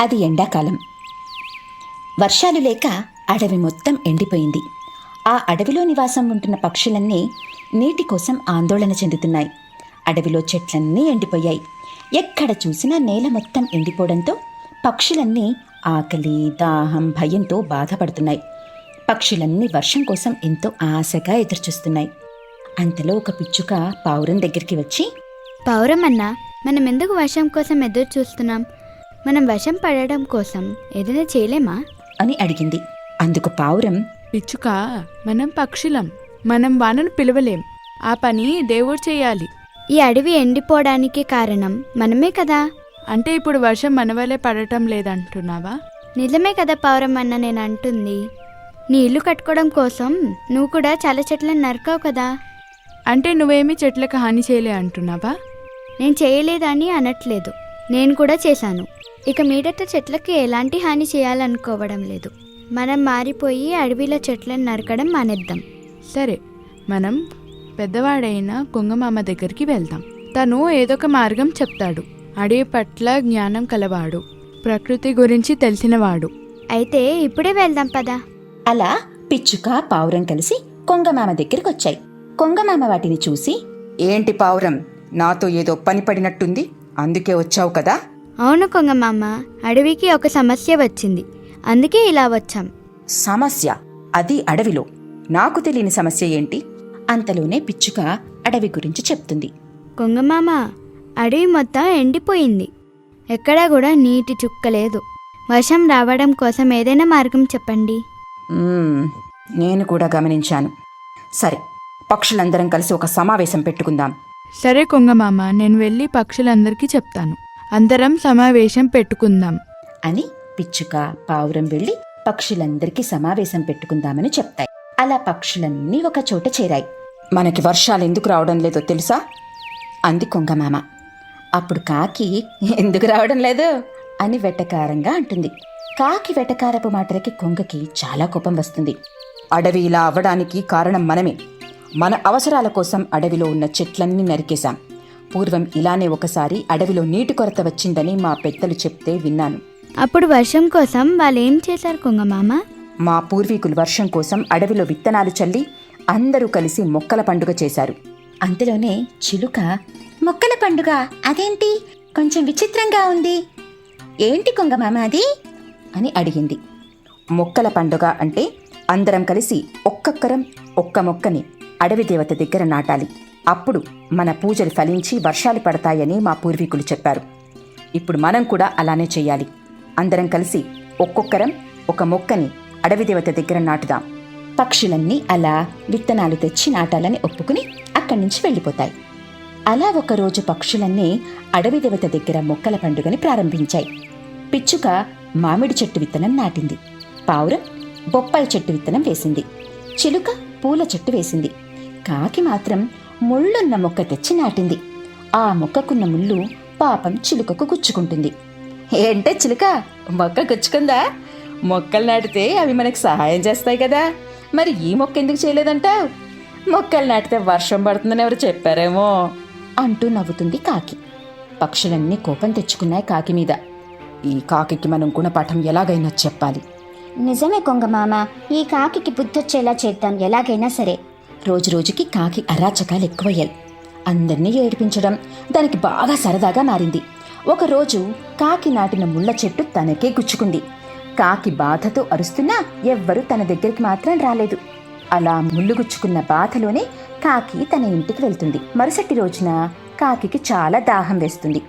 అది ఎండాకాలం. వర్షాలు లేక అడవి మొత్తం ఎండిపోయింది. ఆ అడవిలో నివాసం ఉంటున్న పక్షులన్నీ నీటి కోసం ఆందోళన చెందుతున్నాయి. అడవిలో చెట్లన్నీ ఎండిపోయాయి. ఎక్కడ చూసినా నేల మొత్తం ఎండిపోవడంతో పక్షులన్నీ ఆకలి దాహం భయంతో బాధపడుతున్నాయి. పక్షులన్నీ వర్షం కోసం ఎంతో ఆశగా ఎదురుచూస్తున్నాయి. అంతలో ఒక పిచ్చుక పావురం దగ్గరికి వచ్చి పావురం అన్నా మనం ఎందుకు వర్షం కోసం ఎదురు చూస్తున్నాం మనం వర్షం పడడం కోసం ఏదైనా చేయలేమా? అని అడిగింది. అందుకు పావురం పిచ్చుక మనం పక్షులం మనం వానను పిలవలేం. ఆ పని దేవుడు చేయాలి. ఈ అడవి ఎండిపోవడానికి కారణం మనమే కదా? అంటే ఇప్పుడు వర్షం మన వల్లే పడటం లేదంటున్నావా? నిజమే కదా పౌరమన్న నేను అంటుంది. నీ ఇల్లు కట్టుకోవడం కోసం నువ్వు కూడా చాలా చెట్లను నరకావు కదా? అంటే నువ్వేమీ చెట్లకు హాని చేయలే అంటున్నావా? నేను చేయలేదని అనట్లేదు. నేను కూడా చేశాను. ఇక మీదట చెట్లకి ఎలాంటి హాని చేయాలనుకోవడం లేదు. మనం మారిపోయి అడవిలో చెట్లను నరకడం మానేద్దాం. సరే మనం పెద్దవాడైన కొంగమామ దగ్గరికి వెళ్దాం. తను ఏదొక మార్గం చెప్తాడు. అడవి పట్ల జ్ఞానం కలవాడు. ప్రకృతి గురించి తెలిసినవాడు. అయితే ఇప్పుడే వెళ్దాం పదా. అలా పిచ్చుక పావురం కలిసి కొంగమామ దగ్గరికి వచ్చాయి కొంగమామ వాటిని చూసి ఏంటి పావురం? నాతో ఏదో పని పడినట్టుంది. అందుకే వచ్చావు కదా? అవును కొంగమామ అడవికి ఒక సమస్య వచ్చింది. అందుకే ఇలా వచ్చాం. సమస్య? అది అడవిలో. నాకు తెలియని సమస్య ఏంటి? అంతలోనే పిచ్చుక అడవి గురించి చెప్తుంది. కొంగమామ అడవి మొత్తం ఎండిపోయింది. ఎక్కడా కూడా నీటి చుక్క లేదు. వర్షం రావడం కోసం ఏదైనా మార్గం చెప్పండి. "మ్మ్, నేను కూడా గమనించాను. సరే పక్షులందరం కలిసి ఒక సమావేశం పెట్టుకుందాం. సరే కొంగమామ నేను వెళ్ళి పక్షులందరికీ చెప్తాను. అందరం సమావేశం పెట్టుకుందాం. అని పిచ్చుక పావురం వెళ్ళి పక్షులందరికీ సమావేశం పెట్టుకుందామని చెప్తాయి. అలా పక్షులన్నీ ఒక చోట చేరాయి. మనకి వర్షాలు ఎందుకు రావడం లేదో తెలుసా? అంది కొంగమామ అప్పుడు కాకి ఎందుకు రావడం లేదు? అని వెటకారంగా అంటుంది. కాకి వెటకారపు మాటలకి కొంగకి చాలా కోపం వస్తుంది. అడవి ఇలా అవ్వడానికి కారణం మనమే. మన అవసరాల కోసం అడవిలో ఉన్న చెట్లన్నీ నరికేశాం. పూర్వం ఇలానే ఒకసారి అడవిలో నీటి కొరత వచ్చిందని మా పెద్దలు చెప్తే విన్నాను. అప్పుడు వర్షం కోసం వాళ్ళు ఏం చేశారు కొంగమామ మా పూర్వీకులు వర్షం కోసం అడవిలో విత్తనాలు చల్లి అందరూ కలిసి మొక్కల పండుగ చేశారు. అంతలోనే చిలుక మొక్కల పండుగ? అదేంటి? కొంచెం విచిత్రంగా ఉంది. ఏంటి కొంగమామ అది? అని అడిగింది. మొక్కల పండుగ అంటే అందరం కలిసి ఒక్కొక్కరం ఒక్క మొక్కని అడవి దేవత దగ్గర నాటాలి. అప్పుడు మన పూజలు ఫలించి వర్షాలు పడతాయని మా పూర్వీకులు చెప్పారు. ఇప్పుడు మనం కూడా అలానే చెయ్యాలి అందరం కలిసి ఒక్కొక్కరం ఒక మొక్కని అడవి దేవత దగ్గర నాటుదాం. పక్షులన్నీ అలా విత్తనాలు తెచ్చి నాటాలని ఒప్పుకుని అక్కడి నుంచి వెళ్ళిపోతాయి. అలా ఒకరోజు పక్షులన్నీ అడవి దేవత దగ్గర మొక్కల పండుగని ప్రారంభించాయి. పిచ్చుక మామిడి చెట్టు విత్తనం నాటింది. పావురం బొప్పాయి చెట్టు విత్తనం వేసింది. చిలుక పూల చెట్టు వేసింది. కాకి మాత్రం ముళ్ళున్న మొక్క తెచ్చి నాటింది. ఆ మొక్కకున్న ముళ్ళు పాపం చిలుకకు గుచ్చుకుంటుంది. ఏంటే చిలుక? మొక్క గుచ్చుకుందా? మొక్కలు నాటితే అవి మనకు సహాయం చేస్తాయి కదా. మరి ఈ మొక్క ఎందుకు చేయలేదంటావు? మొక్కలు నాటితే వర్షం పడుతుందని ఎవరు చెప్పారేమో? అంటూ నవ్వుతుంది కాకి. పక్షులన్నీ కోపం తెచ్చుకున్నాయి కాకి మీద. ఈ కాకికి మనం గుణపాఠం ఎలాగైనా చెప్పాలి. నిజమే కొంగ మామ ఈ కాకికి బుద్ధొచ్చేలా చేద్దాం ఎలాగైనా సరే. రోజు రోజుకి కాకి అరాచకాలు ఎక్కువయ్యాయి. అందరినీ ఏడిపించడం దానికి బాగా సరదాగా మారింది. ఒకరోజు కాకి నాటిన ముళ్ళ చెట్టు తనకే గుచ్చుకుంది. కాకి బాధతో అరుస్తున్నా ఎవ్వరూ తన దగ్గరికి మాత్రం రాలేదు. అలా ముళ్ళు గుచ్చుకున్న బాధలోనే కాకి తన ఇంటికి వెళ్తుంది. మరుసటి రోజున కాకికి చాలా దాహం వేస్తుంది.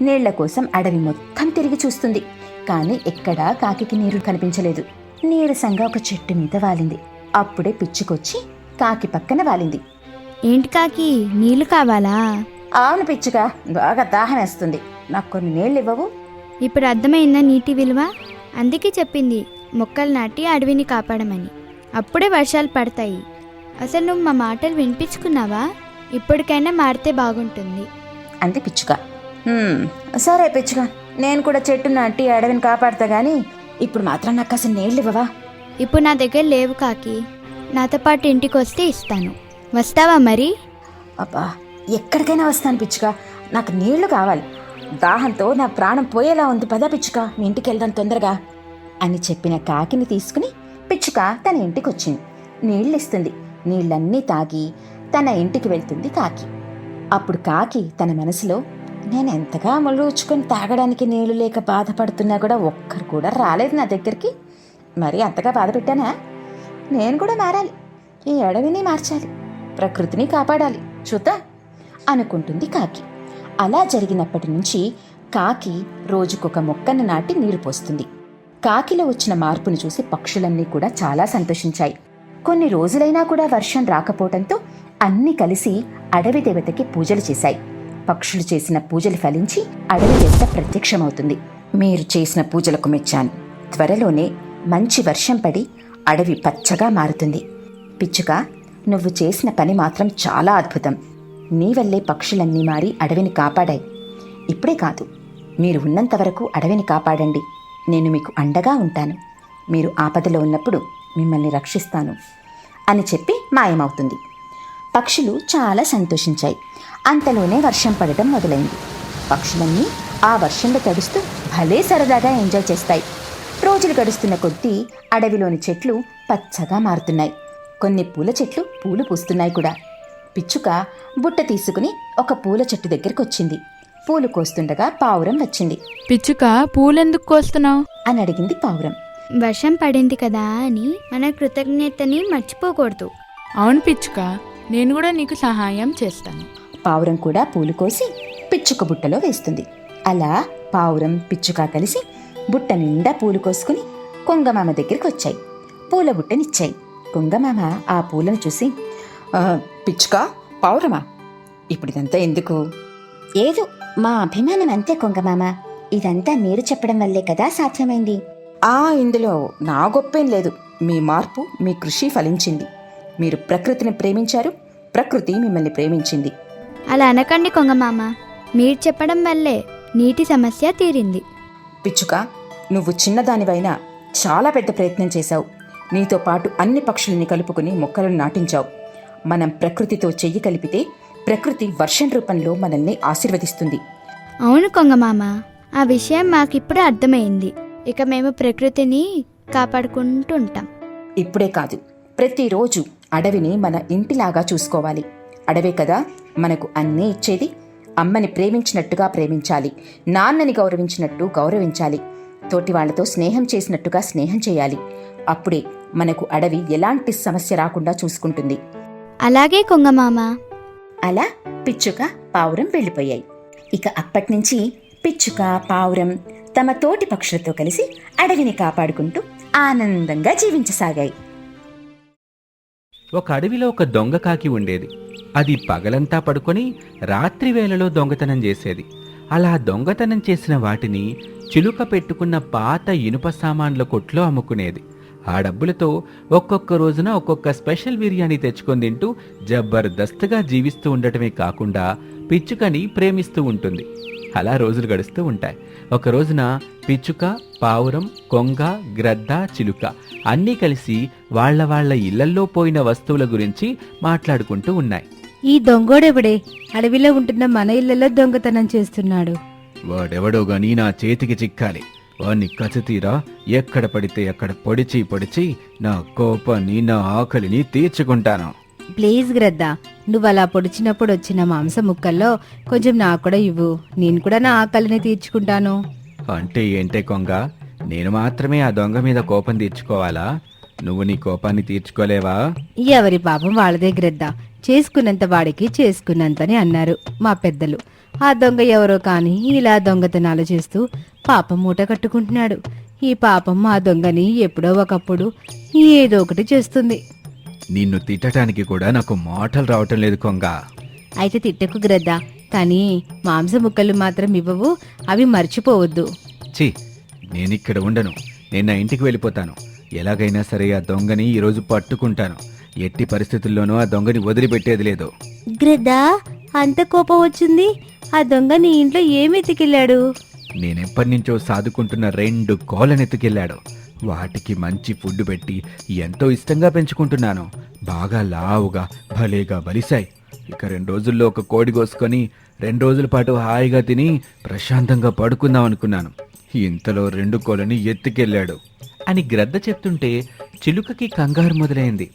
నీళ్ళ కోసం అడవి మొత్తం తిరిగి చూస్తుంది. కానీ ఎక్కడా కాకి నీరు కనిపించలేదు. నీరసంగా ఒక చెట్టు మీద వాలింది. అప్పుడే పిచ్చుకొచ్చి కాకి పక్కన వాలింది. ఏంటి కాకి? నీళ్ళు కావాలా? అవును పిచ్చుగా బాగా దాహం వేస్తుంది. నాకు కొన్ని నీళ్ళు ఇవ్వవు ఇప్పుడు అర్థమైందా నీటి విలువ? అందుకే చెప్పింది మొక్కలు నాటి అడవిని కాపాడమని. అప్పుడే వర్షాలు పడతాయి. అసలు నువ్వు మా మాటలు వినిపించుకున్నావా? ఇప్పటికైనా మారితే బాగుంటుంది. అంది పిచ్చుక. "హ్మ్, సరే పిచ్చుగా నేను కూడా చెట్టు నాటి అడవిని కాపాడతా గాని ఇప్పుడు మాత్రం నాకు కాస్త నీళ్ళు ఇవ్వవా? ఇప్పుడు నా దగ్గర లేవు కాకి. నాతో పాటు ఇంటికి వస్తే ఇస్తాను. వస్తావా మరి? అబ్బా ఎక్కడికైనా వస్తాను పిచ్చుక. నాకు నీళ్ళు కావాలి. దాహంతో నా ప్రాణం పోయేలా ఉంది. పద పిచ్చుక మీ ఇంటికి వెళ్దాం తొందరగా అని చెప్పిన కాకిని తీసుకుని పిచ్చుక తన ఇంటికి వచ్చింది నీళ్ళు ఇస్తుంది నీళ్ళన్నీ తాగి తన ఇంటికి వెళ్తుంది కాకి. అప్పుడు కాకి తన మనసులో నేను ఎంతగా ముళ్ళుచుకొని తాగడానికి నీళ్ళు లేక బాధపడుతున్నా కూడా ఒక్కరు కూడా రాలేదు నా దగ్గరికి. మరి అంతగా బాధ పెట్టానా? నేను కూడా మారాలి. ఈ అడవిని మార్చాలి. ప్రకృతిని కాపాడాలి. చూద్దా? అనుకుంటుంది కాకి. అలా జరిగినప్పటి నుంచి కాకి రోజుకొక మొక్కను నాటి నీరు పోస్తుంది. కాకిలో వచ్చిన మార్పును చూసి పక్షులన్నీ కూడా చాలా సంతోషించాయి. కొన్ని రోజులైనా కూడా వర్షం రాకపోవడంతో అన్నీ కలిసి అడవి దేవతకి పూజలు చేశాయి. పక్షులు చేసిన పూజలు ఫలించి అడవి దేవత ప్రత్యక్షమవుతుంది. మీరు చేసిన పూజలకు మెచ్చాను. త్వరలోనే మంచి వర్షం పడి అడవి పచ్చగా మారుతుంది. పిచ్చుక నువ్వు చేసిన పని మాత్రం చాలా అద్భుతం. నీ వల్లే పక్షులన్నీ మారి అడవిని కాపాడాయి. ఇప్పుడే కాదు మీరు ఉన్నంత వరకు అడవిని కాపాడండి. నేను మీకు అండగా ఉంటాను. మీరు ఆపదలో ఉన్నప్పుడు మిమ్మల్ని రక్షిస్తాను అని చెప్పి మాయమవుతుంది. పక్షులు చాలా సంతోషించాయి. అంతలోనే వర్షం పడటం మొదలైంది. పక్షులన్నీ ఆ వర్షంలో తడుస్తూ భలే సరదాగా ఎంజాయ్ చేస్తాయి. రోజులు గడుస్తున్న కొద్దీ అడవిలోని చెట్లు పచ్చగా మారుతున్నాయి. కొన్ని పూల చెట్లు పూలు పూస్తున్నాయి కూడా. పిచ్చుక బుట్ట తీసుకుని ఒక పూల చెట్టు దగ్గరికి వచ్చింది పూలు కోస్తుండగా పావురం వచ్చింది. పిచ్చుక పూలెందుకు కోస్తున్నావు? అని అడిగింది పావురం. వర్షం పడింది కదా అని మన కృతజ్ఞతని మర్చిపోకూడదు. అవును పిచ్చుక నేను కూడా నీకు సహాయం చేస్తాను. పావురం కూడా పూలు కోసి పిచ్చుక బుట్టలో వేస్తుంది. అలా పావురం పిచ్చుక కలిసి బుట్ట నిండా పూలు కోసుకుని కొంగమామ దగ్గరికి వచ్చాయి. పూల బుట్టనిచ్చాయి. కొంగమామ ఆ పూలను చూసి "ఆ, పిచ్చుక పావురమా? ఇప్పుడు ఇదంతా ఎందుకు? ఏదో మా అభిమానం అంతే కొంగమామ. ఇదంతా మీరు చెప్పడం వల్లే కదా సాధ్యమైంది. ఆ ఇందులో నా గొప్పేం లేదు. మీ మార్పు మీ కృషి ఫలించింది. మీరు ప్రకృతిని ప్రేమించారు. ప్రకృతి మిమ్మల్ని ప్రేమించింది. అలా అనకండి కొంగమామ. మీరు చెప్పడం వల్లే నీటి సమస్య తీరింది. పిచ్చుక నువ్వు చిన్నదానివైనా చాలా పెద్ద ప్రయత్నం చేశావు. నీతో పాటు అన్ని పక్షుల్ని కలుపుకుని మొక్కలను నాటించావు. మనం ప్రకృతితో చెయ్యి కలిపితే ప్రకృతి వర్షం రూపంలో మనల్ని ఆశీర్వదిస్తుంది. అవును కొంగమామ ఆ విషయం మాకిప్పుడు అర్థమైంది. ఇక మేము ప్రకృతిని కాపాడుకుంటూ ఉంటాం ఇప్పుడే కాదు ప్రతిరోజు అడవిని మన ఇంటిలాగా చూసుకోవాలి. అడవే కదా మనకు అన్నీ ఇచ్చేది. అమ్మని ప్రేమించినట్టుగా ప్రేమించాలి నాన్నని గౌరవించినట్టు గౌరవించాలి తోటి వాళ్ళతో స్నేహం చేసినట్టుగా స్నేహం చేయాలి. అప్పుడే మనకు అడవి ఎలాంటి సమస్య రాకుండా చూసుకుంటుంది. అలాగే కొంగమామ అలా పిచ్చుక పావురం వెళ్ళిపోయాయి. ఇక అప్పట్నుంచి పిచ్చుక పావురం తమ తోటి పక్షులతో కలిసి అడవిని కాపాడుకుంటూ ఆనందంగా జీవించసాగాయి. ఒక అడవిలో ఒక దొంగ కాకి ఉండేది. అది పగలంతా పడుకొని రాత్రి వేళలో దొంగతనం చేసేది. అలా దొంగతనం చేసిన వాటిని చిలుక పెట్టుకున్న పాత ఇనుప సామాన్ల కొట్లో అమ్ముకునేది. ఆ డబ్బులతో ఒక్కొక్క రోజున ఒక్కొక్క స్పెషల్ బిర్యానీ తెచ్చుకొని తింటూ జబర్దస్త్గా జీవిస్తూ ఉండటమే కాకుండా పిచ్చుకని ప్రేమిస్తూ ఉంటుంది. అలా రోజులు గడుస్తూ ఉంటాయి. ఒక రోజున పిచ్చుక పావురం కొంగ గ్రద్ద చిలుక అన్నీ కలిసి వాళ్ళ వాళ్ళ ఇళ్ళల్లో పోయిన వస్తువుల గురించి మాట్లాడుకుంటూ ఉన్నాయి. ఈ దొంగోడెవడే? అడవిలో ఉంటున్న మన ఇళ్ళలో దొంగతనం చేస్తున్నాడు. వాడెవడో గాని నా చేతికి చిక్కాలి. వాణ్ణి కచతీరా ఎక్కడ పడితే అక్కడ పొడిచి పొడిచి నా కోపాన్ని నా ఆకలిని తీర్చుకుంటాను. ప్లీజ్ గ్రద్దా నువ్వు అలా పొడిచినప్పుడు వచ్చిన మాంస ముక్కల్లో కొంచెం నాకు కూడా ఇవ్వు. నేను కూడా నా ఆకలిని తీర్చుకుంటాను. అంటే ఏంటే కొంగ? నేను మాత్రమే ఆ దొంగ మీద కోపం తీర్చుకోవాలా? నువ్వు నీ కోపాన్ని తీర్చుకోలేవా? ఎవరి పాపం వాళ్ళదే గ్రద్ద. చేసుకున్నంత వాడికి చేసుకున్నంతని అన్నారు మా పెద్దలు. ఆ దొంగ ఎవరో కాని ఇలా దొంగతనాలు చేస్తూ పాపం మూట కట్టుకుంటున్నాడు. ఈ పాపం ఆ దొంగని ఎప్పుడో ఒకప్పుడు ఏదో ఒకటి చేస్తుంది. నిన్ను తిట్టడానికి కూడా నాకు మాటలు రావటం లేదు కొంగ. అయితే తిట్టకు గ్రద్ద. కానీ మాంస ముక్కలు మాత్రం ఇవ్వవు అవి మర్చిపోవద్దు. ఛీ నేనిక్కడ ఉండను. నేను నా ఇంటికి వెళ్ళిపోతాను. ఎలాగైనా సరే ఆ దొంగని ఈరోజు పట్టుకుంటాను. ఎట్టి పరిస్థితుల్లోనూ ఆ దొంగని వదిలిపెట్టేది లేదు. గ్రద్ద అంత కోపం వచ్చింది. ఆ దొంగ నీ ఇంట్లో ఏమి ఎత్తికెళ్ళాడు నేనెప్పటి నుంచో సాదుకుంటున్న రెండు కోలనెత్తుకెళ్ళాడు వాటికి మంచి ఫుడ్ పెట్టి ఎంతో ఇష్టంగా పెంచుకుంటున్నాను. బాగా లావుగా భలేగా బలిశాయి. ఇక రెండు రోజుల్లో ఒక కోడి కోసుకొని రెండు రోజుల పాటు హాయిగా తిని ప్రశాంతంగా పడుకుందాం అనుకున్నాను. ఇంతలో రెండు కోళ్ళని ఎత్తుకెళ్ళాడు. అని గ్రద్ద చెప్తుంటే చిలుకకి కంగారు మొదలైంది.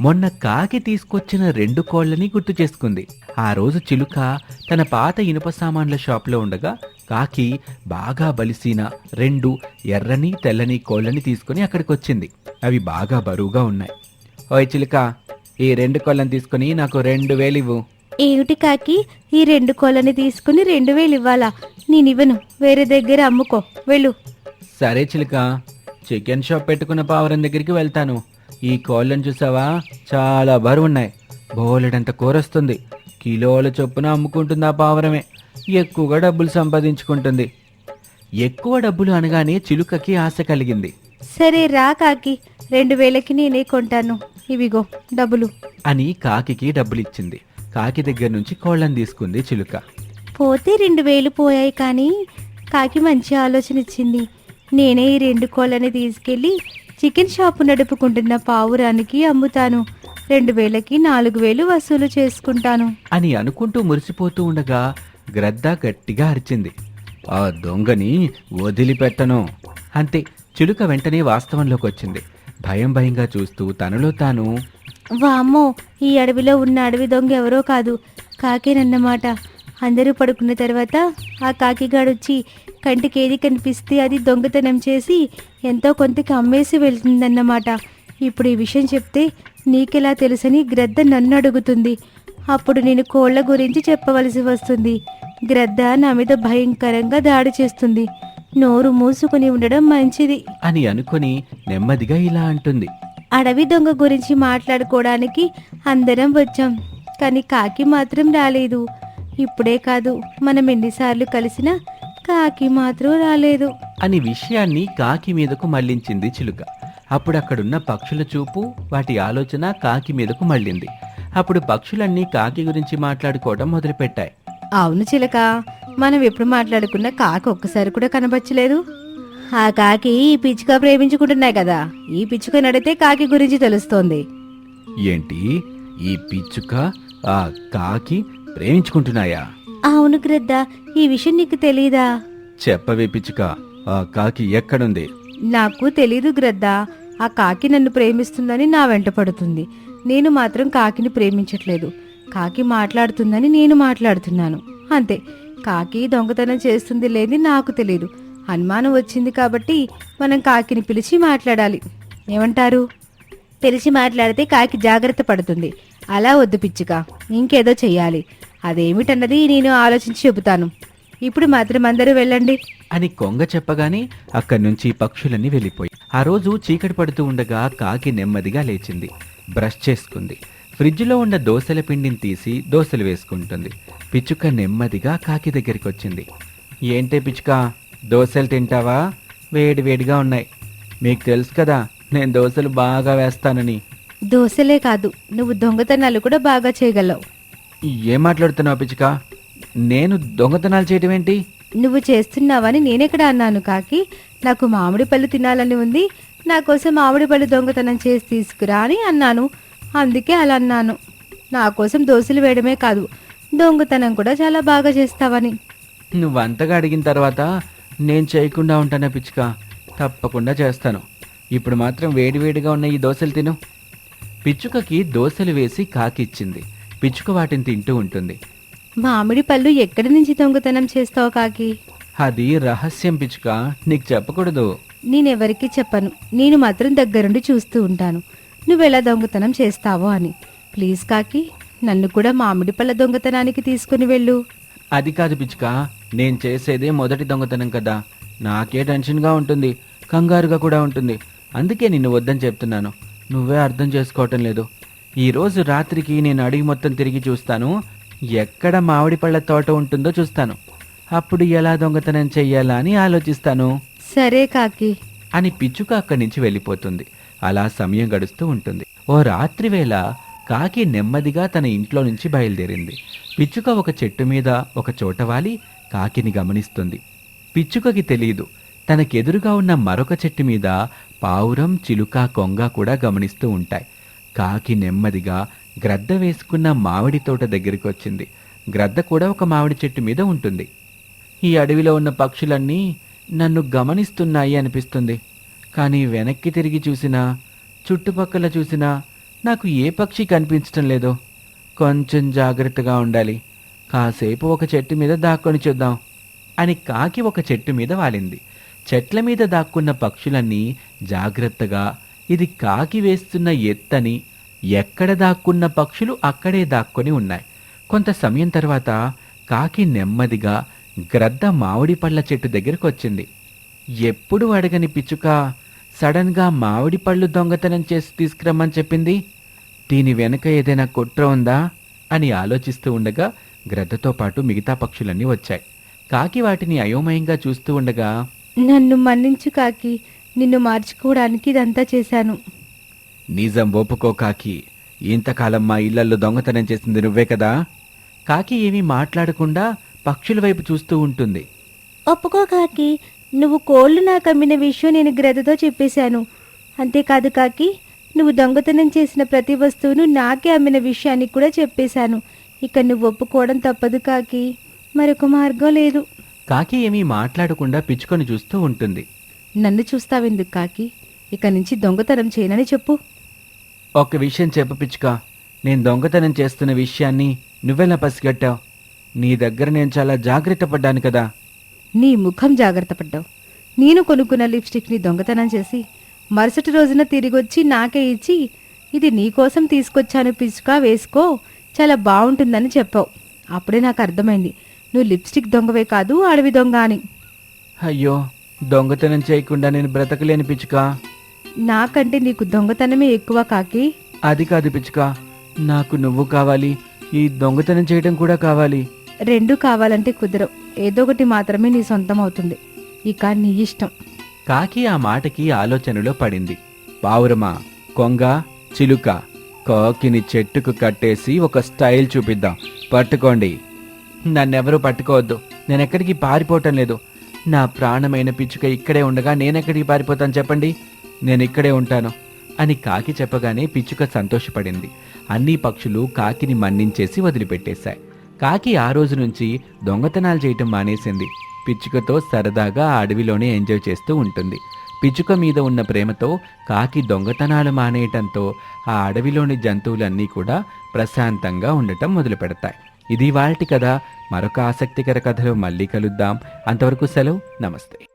మొన్న కాకి తీసుకొచ్చిన రెండు కోళ్ళని గుర్తు చేసుకుంది. ఆ రోజు చిలుక తన పాత ఇనుప సామాన్ల షాప్లో ఉండగా కాకి బాగా బలిసిన రెండు ఎర్రని తెల్లని కోళ్ళని తీసుకుని అక్కడికి వచ్చింది అవి బాగా బరువుగా ఉన్నాయి. ఓయ్ చిలుక ఈ రెండు కోళ్ళని తీసుకుని నాకు రెండు వేలు ఇవ్వు. ఏమిటి కాకి? ఈ రెండు కోళ్ళని తీసుకుని రెండు వేలు ఇవ్వాలా? నేనివ్వను వేరే దగ్గర అమ్ముకో. వెళ్ళు. సరే చిలుక చికెన్ షాప్ పెట్టుకున్న పావురం దగ్గరికి వెళ్తాను. ఈ కోళ్ళని చూసావా? చాలా బరువున్నాయి. బోలెడంత కూరొస్తుంది. కిలోల చొప్పున అమ్ముకుంటుంది ఆ పావురమే. ఎక్కువగా డబ్బులు సంపాదించుకుంటుంది. ఎక్కువ డబ్బులు అనగానే చిలుకకి ఆశ కలిగింది. సరే రా కాకి. రెండు వేలకి నేనే కొంటాను. ఇవిగో డబ్బులు. అని కాకికి డబ్బులిచ్చింది. కాకి దగ్గర నుంచి కోళ్ళని తీసుకుంది చిలుక. పోతే రెండు వేలు పోయాయి కానీ కాకి మంచి ఆలోచన ఇచ్చింది. నేనే ఈ రెండు కోళ్ళని తీసుకెళ్ళి చికెన్ షాపు నడుపుకుంటున్న పావురానికి అమ్ముతాను. రెండు వేలకి నాలుగు వేలు వసూలు చేసుకుంటాను. అని అనుకుంటూ మురిసిపోతూ ఉండగా గ్రద్ద గట్టిగా అరిచింది. ఆ దొంగని వదిలిపెట్టను. అంతే. చిలుక వెంటనే వాస్తవంలోకి వచ్చింది భయం భయంగా చూస్తూ తనలో తాను వామ్మో ఈ అడవిలో ఉన్న అడవి దొంగ ఎవరో కాదు. కాకేనన్నమాట. అందరూ పడుకున్న తర్వాత ఆ కాకిగాడొచ్చి కంటికి ఏది కనిపిస్తే అది దొంగతనం చేసి ఎంతో కొంతకి అమ్మేసి వెళ్తుందన్నమాట. ఇప్పుడు ఈ విషయం చెప్తే నీకెలా తెలుసని గ్రద్ద నన్ను అడుగుతుంది. అప్పుడు నేను కోళ్ళ గురించి చెప్పవలసి వస్తుంది. గ్రద్ద నా మీద భయంకరంగా దాడి చేస్తుంది. నోరు మూసుకుని ఉండడం మంచిది. అని అనుకుని నెమ్మదిగా ఇలా అంటుంది. అడవి దొంగ గురించి మాట్లాడుకోవడానికి అందరం వచ్చాం. కానీ కాకి మాత్రం రాలేదు. ఇప్పుడే కాదు మనం ఎన్నిసార్లు కలిసినా కాకి మాత్రం రాలేదు. అని విషయాన్ని కాకి మీదకు మళ్ళించింది చిలుక. అప్పుడు అక్కడున్న పక్షుల చూపు వాటి ఆలోచన కాకి మీదకు మళ్ళింది. అప్పుడు పక్షులన్నీ కాకి గురించి మాట్లాడుకోవడం మొదలుపెట్టాయి. అవును చిలక. మనం ఎప్పుడు మాట్లాడుకున్న కాకి ఒక్కసారి కూడా కనబచ్చలేదు ఆ కాకి ఈ పిచ్చుక ప్రేమించుకుంటున్నాయి కదా. ఈ పిచ్చుక నడితే కాకి గురించి తెలుస్తోంది. ఏంటి? ఈ పిచ్చుక ఆ కాకి ప్రేమించుకుంటున్నాయా? అవును గ్రద్ద ఈ విషయం నీకు తెలీదా? చెప్పవే పిచ్చుక. ఆ కాకి ఎక్కడుంది? నాకు తెలీదు గ్రద్ద ఆ కాకి నన్ను ప్రేమిస్తుందని నా వెంట పడుతుంది. నేను మాత్రం కాకిని ప్రేమించట్లేదు. కాకి మాట్లాడుతుందని నేను మాట్లాడుతున్నాను. అంతే కాకి దొంగతనం చేస్తుంది లేని నాకు తెలీదు. అనుమానం వచ్చింది కాబట్టి మనం కాకిని పిలిచి మాట్లాడాలి. ఏమంటారు? పిలిచి మాట్లాడితే కాకి జాగ్రత్త పడుతుంది. అలా వద్దు పిచ్చుక ఇంకేదో చెయ్యాలి. అదేమిటన్నది నేను ఆలోచించి చెబుతాను. ఇప్పుడు మాత్రం అందరూ వెళ్ళండి. అని కొంగ చెప్పగానే అక్కడి నుంచి పక్షులన్నీ వెళ్ళిపోయి ఆ రోజు చీకటి పడుతూ ఉండగా కాకి నెమ్మదిగా లేచింది. బ్రష్ చేసుకుంది. ఫ్రిడ్జ్లో ఉన్న దోశల పిండిని తీసి దోశలు వేసుకుంటుంది. పిచ్చుక నెమ్మదిగా కాకి దగ్గరికి వచ్చింది ఏంటే పిచ్చుక దోశలు తింటావా? వేడి వేడిగా ఉన్నాయి. మీకు తెలుసు కదా నేను దోశలు బాగా వేస్తానని. దోశలే కాదు నువ్వు దొంగతనాలు కూడా బాగా చేయగలవు. ఏం మాట్లాడుతున్నావు పిచ్చుక? నేను దొంగతనాలు చేయడం ఏంటి? నువ్వు చేస్తున్నావని నేనెక్కడ అన్నాను కాకి? నాకు మామిడి పళ్ళు తినాలని ఉంది. నా కోసం మామిడి పళ్ళు దొంగతనం చేసి తీసుకురా అని అన్నాను. అందుకే అలా అన్నాను. నా కోసం దోశలు వేయడమే కాదు దొంగతనం కూడా చాలా బాగా చేస్తావని. నువ్వు అంతగా అడిగిన తర్వాత నేను చేయకుండా ఉంటానా పిచ్చుక? తప్పకుండా చేస్తాను. ఇప్పుడు మాత్రం వేడివేడిగా ఉన్న ఈ దోశలు తిను. పిచ్చుకకి దోశలు వేసి కాకిచ్చింది పిచ్చుక వాటిని తింటూ ఉంటుంది. మామిడి పళ్ళు ఎక్కడి నుంచి దొంగతనం చేస్తావు కాకి? అది రహస్యం పిచ్చుక. నీకు చెప్పకూడదు. నేనెవరికి చెప్పను. నేను మాత్రం దగ్గరుండి చూస్తూ ఉంటాను. నువ్వెలా దొంగతనం చేస్తావో అని. ప్లీజ్ కాకి నన్ను కూడా మామిడి పళ్ళ దొంగతనానికి తీసుకుని వెళ్ళు. అది కాదు పిచ్చుక నేను చేసేదే మొదటి దొంగతనం కదా. నాకే టెన్షన్గా ఉంటుంది కంగారుగా కూడా ఉంటుంది. అందుకే నిన్ను వద్దని చెప్తున్నాను. నువ్వే అర్థం చేసుకోవటం లేదు. ఈరోజు రాత్రికి నేను అడిగి మొత్తం తిరిగి చూస్తాను. ఎక్కడ మామిడి పళ్ళ తోట ఉంటుందో చూస్తాను. అప్పుడు ఎలా దొంగతనం చెయ్యాలా అని ఆలోచిస్తాను. సరే కాకి. అని పిచ్చుక అక్కడి నుంచి వెళ్ళిపోతుంది. అలా సమయం గడుస్తూ ఉంటుంది. ఓ రాత్రి వేళ కాకి నెమ్మదిగా తన ఇంట్లో నుంచి బయలుదేరింది. పిచ్చుక ఒక చెట్టు మీద ఒక చోట వాలి కాకిని గమనిస్తుంది. పిచ్చుకకి తెలియదు తనకెదురుగా ఉన్న మరొక చెట్టు మీద పావురం చిలుక కొంగ కూడా గమనిస్తూ ఉంటాయి. కాకి నెమ్మదిగా గ్రద్ద వేసుకున్న మామిడి తోట దగ్గరికి వచ్చింది. గ్రద్ద కూడా ఒక మామిడి చెట్టు మీద ఉంటుంది. ఈ అడవిలో ఉన్న పక్షులన్నీ నన్ను గమనిస్తున్నాయి అనిపిస్తుంది. కానీ వెనక్కి తిరిగి చూసినా చుట్టుపక్కల చూసినా నాకు ఏ పక్షి కనిపించటం లేదు. కొంచెం జాగ్రత్తగా ఉండాలి. కాసేపు ఒక చెట్టు మీద దాక్కొని చూద్దాం అని కాకి ఒక చెట్టు మీద వాలింది. చెట్ల మీద దాక్కున్న పక్షులన్నీ జాగ్రత్తగా ఇది కాకి వేస్తున్న ఎత్తని ఎక్కడ దాక్కున్న పక్షులు అక్కడే దాక్కొని ఉన్నాయి. కొంత సమయం తర్వాత కాకి నెమ్మదిగా గ్రద్ద మామిడి పళ్ళ చెట్టు దగ్గరకు వచ్చింది ఎప్పుడు అడగని పిచ్చుక సడన్గా మామిడి పళ్ళు దొంగతనం చేసి తీసుకురమ్మని చెప్పింది? దీని వెనుక ఏదైనా కుట్ర ఉందా? అని ఆలోచిస్తూ ఉండగా గ్రద్దతో పాటు మిగతా పక్షులన్నీ వచ్చాయి. కాకి వాటిని అయోమయంగా చూస్తూ ఉండగా నన్ను మన్నించు కాకి నిన్ను మార్చుకోవడానికి ఇదంతా చేశాను. నిజం ఒప్పుకో కాకి ఇంతకాలం మా ఇళ్ళల్లో దొంగతనం చేసింది నువ్వే కదా? కాకి ఏమీ మాట్లాడకుండా పక్షుల వైపు చూస్తూ ఉంటుంది. ఒప్పుకో కాకి నువ్వు కోళ్ళు నాకు అమ్మిన విషయం నేను గ్రద్దతో చెప్పేశాను. అంతేకాదు కాకి నువ్వు దొంగతనం చేసిన ప్రతి వస్తువును నాకే అమ్మిన విషయాన్ని కూడా చెప్పేశాను. ఇక నువ్వు ఒప్పుకోవడం తప్పదు కాకి. మరొక మార్గం లేదు. కాకి ఏమీ మాట్లాడకుండా పిచ్చుకొని చూస్తూ ఉంటుంది. నన్ను చూస్తావెందుకు కాకి? ఇక నుంచి దొంగతనం చేయనని చెప్పు. ఒక విషయం చెప్పు పిచ్చుక. నేను దొంగతనం చేస్తున్న విషయాన్ని నువ్వెలా పసిగట్టావు? నీ దగ్గర నేను చాలా జాగ్రత్త పడ్డాను కదా. నీ ముఖం జాగ్రత్త పడ్డావు. నేను కొనుక్కున్న లిప్స్టిక్ని దొంగతనం చేసి మరుసటి రోజున తిరిగొచ్చి నాకే ఇచ్చి ఇది నీకోసం తీసుకొచ్చాను పిచ్చుక వేసుకో చాలా బాగుంటుందని చెప్పావు. అప్పుడే నాకు అర్థమైంది నువ్వు లిప్స్టిక్ దొంగవే కాదు అడవి దొంగ అని. అయ్యో దొంగతనం చేయకుండా నేను బ్రతకలేని పిచ్చుక నాకంటే నీకు దొంగతనమే ఎక్కువ కాకి. అది కాదు పిచ్చుక నాకు నువ్వు కావాలి ఈ దొంగతనం చేయడం కూడా కావాలి. రెండు కావాలంటే కుదరవు. ఏదో ఒకటి మాత్రమే నీ సొంతం అవుతుంది ఇక నీ ఇష్టం. కాకి ఆ మాటకి ఆలోచనలో పడింది. పావురమా కొంగ చిలుక కాకిని చెట్టుకు కట్టేసి ఒక స్టైల్ చూపిద్దాం. పట్టుకోండి. నన్నెవరూ పట్టుకోవద్దు. నేనెక్కడికి పారిపోవటం లేదు. నా ప్రాణమైన పిచ్చుక ఇక్కడే ఉండగా నేనెక్కడికి పారిపోతాను చెప్పండి? నేను ఇక్కడే ఉంటాను అని కాకి చెప్పగానే పిచ్చుక సంతోషపడింది. అన్ని పక్షులు కాకిని మన్నించేసి వదిలిపెట్టేశాయి. కాకి ఆ రోజు నుంచి దొంగతనాలు చేయటం మానేసింది. పిచ్చుకతో సరదాగా ఆ అడవిలోనే ఎంజాయ్ చేస్తూ ఉంటుంది. పిచ్చుక మీద ఉన్న ప్రేమతో కాకి దొంగతనాలు మానేయటంతో ఆ అడవిలోని జంతువులన్నీ కూడా ప్రశాంతంగా ఉండటం మొదలు పెడతాయి ఇది వాళ్ళటి కథ. మరొక ఆసక్తికర కథలో మళ్ళీ కలుద్దాం. అంతవరకు సెలవు. నమస్తే.